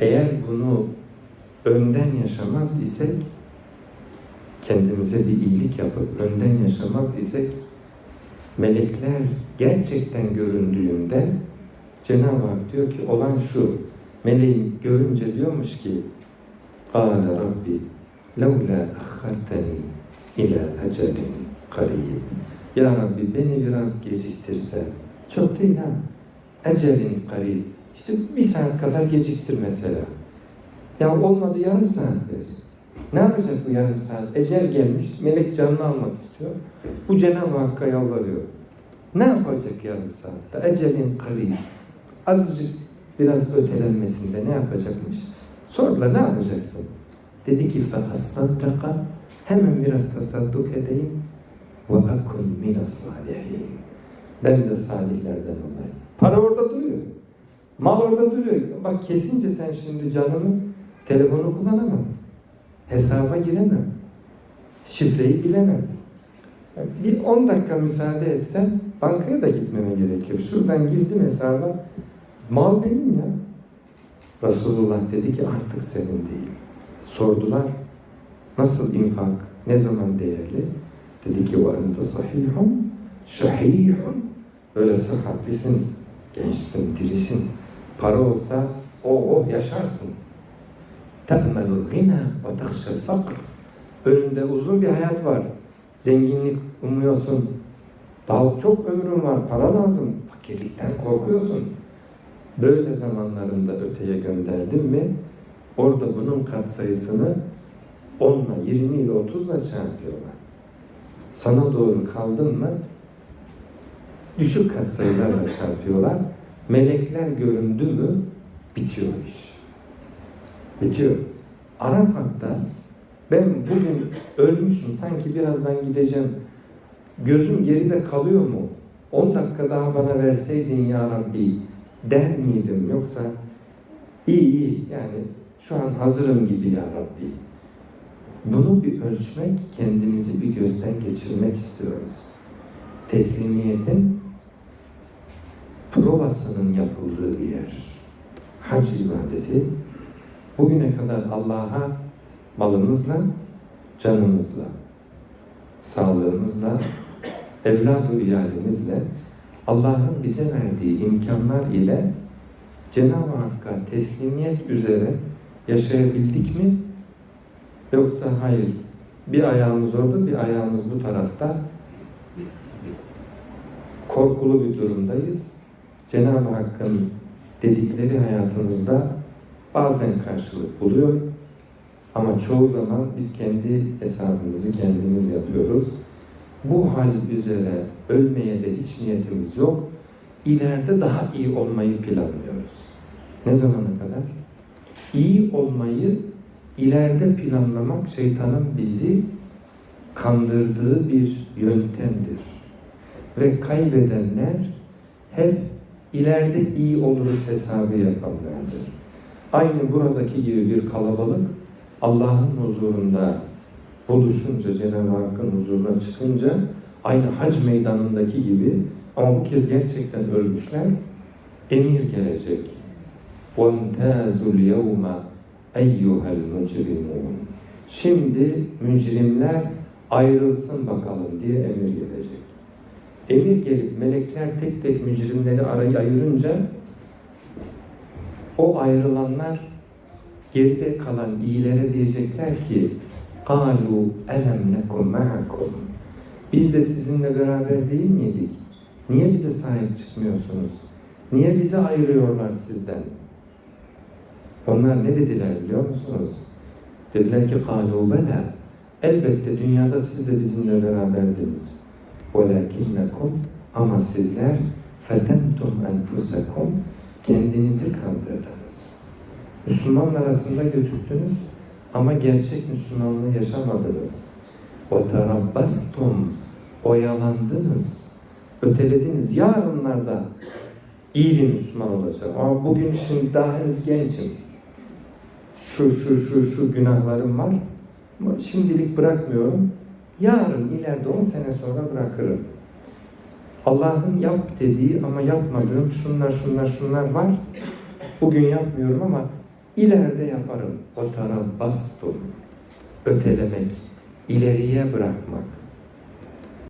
Eğer bunu önden yaşamaz isek, kendimize bir iyilik yapıp önden yaşamaz isek, melekler gerçekten göründüğünde Cenab-ı Hak diyor ki olan şu, meleğin görünce diyormuş ki قَالَ رَبِّ لَوْلَا أَخَّرْتَنِي اِلَى اَجَلٍ قَرِيبٍ Ya Rabbi beni biraz geciktirse, çok değil ha, ecelin karib, işte bir saat kadar geciktir mesela. Ya olmadı yarım saattir. Ne yapacak bu yarım saat? Ecel gelmiş, melek canını almak istiyor. Bu Cenab-ı Hakk'a yalvarıyor. Ne yapacak yarım saatte? Ecelin karib. Azıcık biraz ötelenmesinde ne yapacakmış? Sordular ne yapacaksın? Dedi ki فَأَصَّدَّقَ Hemen biraz tasadduk edeyim. وَأَكُنْ مِنَ الصَّالِحِينَ Ben de salihlerden olayım. Para orada duruyor. Mal orada duruyor. Bak kesince sen şimdi canını, telefonu kullanamam. Hesaba giremem. Şifreyi bilemem. Bir 10 dakika müsaade etsen bankaya da gitmeme gerekiyor. Şuradan girdim hesaba. Mal benim ya. Resulullah dedi ki artık senin değil. Sordular. Nasıl infak? Ne zaman değerli? Dedi ki وَاَنْتَ صَحِيحٌ شَحِيحٌ Böyle sıhhatlisin, gençsin, dirisin. Para olsa o oh, oh yaşarsın. Te'melul gina ve tahşel fakr. Önünde uzun bir hayat var. Zenginlik umuyorsun. Daha çok ömrün var. Para lazım. Fakirlikten korkuyorsun. Böyle zamanlarında öteye gönderdin mi orada bunun katsayısını 10'la, 20 ile 30'la çarpıyorlar. Sana doğru kaldın mı düşük katsayılarla çarpıyorlar. Melekler göründü mü, bitiyor iş. Bitiyor. Arafat'ta ben bugün ölmüşüm, sanki birazdan gideceğim. Gözüm geride kalıyor mu? 10 dakika daha bana verseydin ya Rabbi der miydim yoksa iyi iyi yani şu an hazırım gibi ya Rabbi. Bunu bir ölçmek, kendimizi bir gözden geçirmek istiyoruz. Teslimiyetin provasının yapıldığı bir yer. Hac ibadeti bugüne kadar Allah'a malımızla, canımızla, sağlığımızla, evladı iyalimizle, Allah'ın bize verdiği imkanlar ile Cenab-ı Hakk'a teslimiyet üzere yaşayabildik mi? Yoksa hayır, bir ayağımız orada, bir ayağımız bu tarafta korkulu bir durumdayız. Cenab-ı Hakk'ın dedikleri hayatımızda bazen karşılık buluyor ama çoğu zaman biz kendi hesabımızı kendimiz yapıyoruz. Bu hal üzere ölmeye de hiç niyetimiz yok. İleride daha iyi olmayı planlıyoruz. Ne zamana kadar? İyi olmayı ileride planlamak şeytanın bizi kandırdığı bir yöntemdir. Ve kaybedenler hep ileride iyi oluruz hesabı yapanlardır. Aynı buradaki gibi bir kalabalık Allah'ın huzurunda buluşunca, Cenab-ı Hakk'ın huzuruna çıkınca aynı hac meydanındaki gibi ama bu kez gerçekten ölmüşler. Emir gelecek. وَامْتَازُ الْيَوْمَ اَيُّهَا الْمُجْرِمُونَ Şimdi mücrimler ayrılsın bakalım diye emir gelecek. Emir gelip melekler tek tek mücrimleri arayı ayırınca o ayrılanlar geride kalan iyilere diyecekler ki قَالُوا أَلَمْ نَكُمْ مَعَكُمْ Biz de sizinle beraber değil miydik? Niye bize sahip çıkmıyorsunuz? Niye bizi ayırıyorlar sizden? Onlar ne dediler biliyor musunuz? Dediler ki قَالُوا بَلَا Elbette dünyada siz de bizimle beraberdiniz. وَلَكِنَّكُمْ Ama sizler فَتَنْتُمْ أَنْفُسَكُمْ Kendinizi kandırdınız. Müslümanlar arasında gözüktünüz ama gerçek Müslümanlığı yaşamadınız. وَتَرَبَّسْتُمْ Oyalandınız, ötelediniz. Yarınlarda iyi bir Müslüman olacağım. Ama bugün şimdi daha henüz gençim. Şu, şu, şu, şu günahlarım var. Ama şimdilik bırakmıyorum. Yarın ileride 10 sene sonra bırakırım. Allah'ın yap dediği ama yapmadığım şunlar şunlar şunlar var. Bugün yapmıyorum ama ileride yaparım. O bastum, ötelemek, ileriye bırakmak,